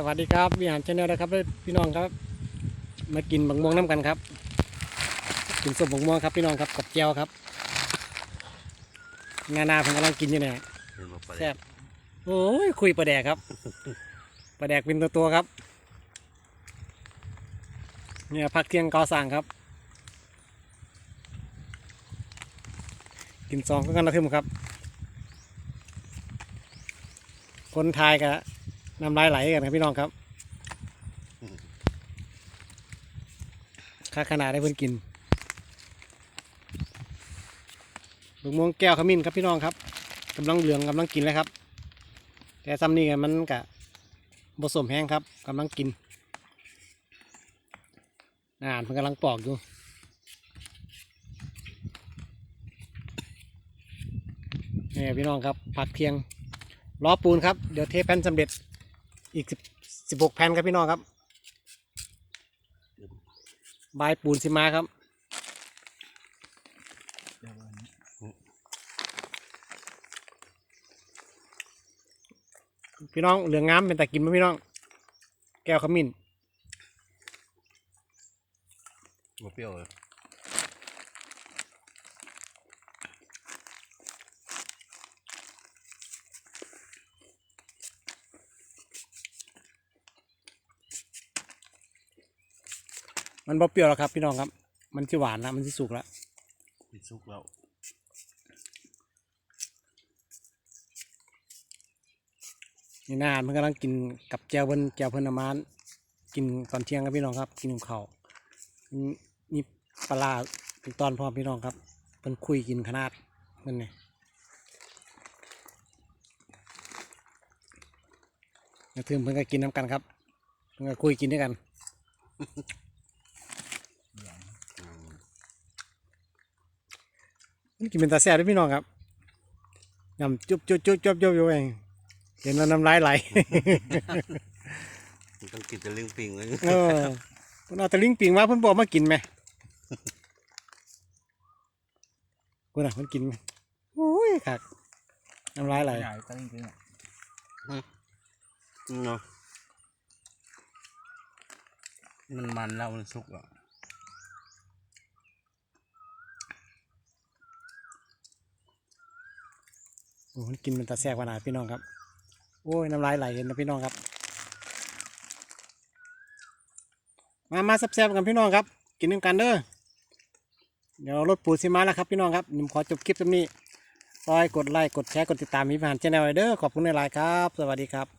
สวัสดีครับวิหารชาแนลนะครับพี่น้องครับ มากินบักม่วงน้ำกันครับ กินส้มบักม่วงครับพี่น้องครับกับแจวครับงานาผมกำลังกินอยู่เนี่ยเห็นบอกไปแซ่บโอ้ยคุยปลาแดกครับปลาแดกเป็นตัวตัวๆครับ เนี่ยพักเที่ยงกอสั่งครับ กินสองก็กันระทึมครับ คนไทยกับ น้ำลายไหลกันครับพี่น้องครับค่าขนาดได้เพิ่นกินลูกม่วงแก้วขมิ้นครับพี่น้องครับกำลังเหลืองกำลังกินเลยครับ แต่ซ้ำนี่กันมันกะผสมแห้งครับกำลังกินอ่านมันกำลังปอกอยู่นี่พี่น้องครับผักเทียงล้อปูนครับ เดี๋ยวเทแผ่นสำเร็จ อีกสิบสิบหกแผ่นครับพี่น้องครับบายปูนสิมาครับพี่น้องเหลืองงามเป็นแต่กินไหมพี่น้อง แก้วขมิ้นมาเปรี้ยวเลย มันบ่เปรี้ยวแล้วครับ พี่น้องครับ มันสิหวานแล้วมันสิสุกแล้วติดซุกแล้วนี่นามันกำลังกินกับแจวเพิ่นแจวเพิ่นเอามานกินตอนเที่ยงครับพี่น้องครับ กินกับข้าวมีมีปลาร้าเป็นตอนพร้อมพี่น้องครับเพิ่นคุยกินขนาดนั่นนี่แล้วถึงเพิ่นก็กินน้ำกันครับเพิ่นก็คุยกินด้วยกัน มัน กินเป็นตาแซ่บด้วยพี่น้องครับยำจุบจุบจุบจุบจุบอยู่เองเห็นแล้วน้ำลายไหลต้องกินต่ลิงปิงเลยเออเพิ่นเอาตะลิงปิงมาเพิ่นบอกมากินไหมคุณอะเพิ่นกินไหมโอ้ยคักน้ำลายไหลใหญ่ตั้งจริงอะเนาะมันมันแล้วมันสุกอะ มันกินเป็นตาแซ่บขนาดพี่น้องครับ โอ้ยน้ำลายไหลเห็นนะพี่น้องครับ มามาแซ่บๆกันพี่น้องครับ กินด้วยกันเด้อเดี๋ยวรถปูซิมาแล้วครับพี่น้องครับผมขอจบคลิปตรงนี้ซอยกดไลค์กดแชร์กดติดตามมีผ่านชแนลเด้อขอบคุณในไลน์ครับ สวัสดีครับ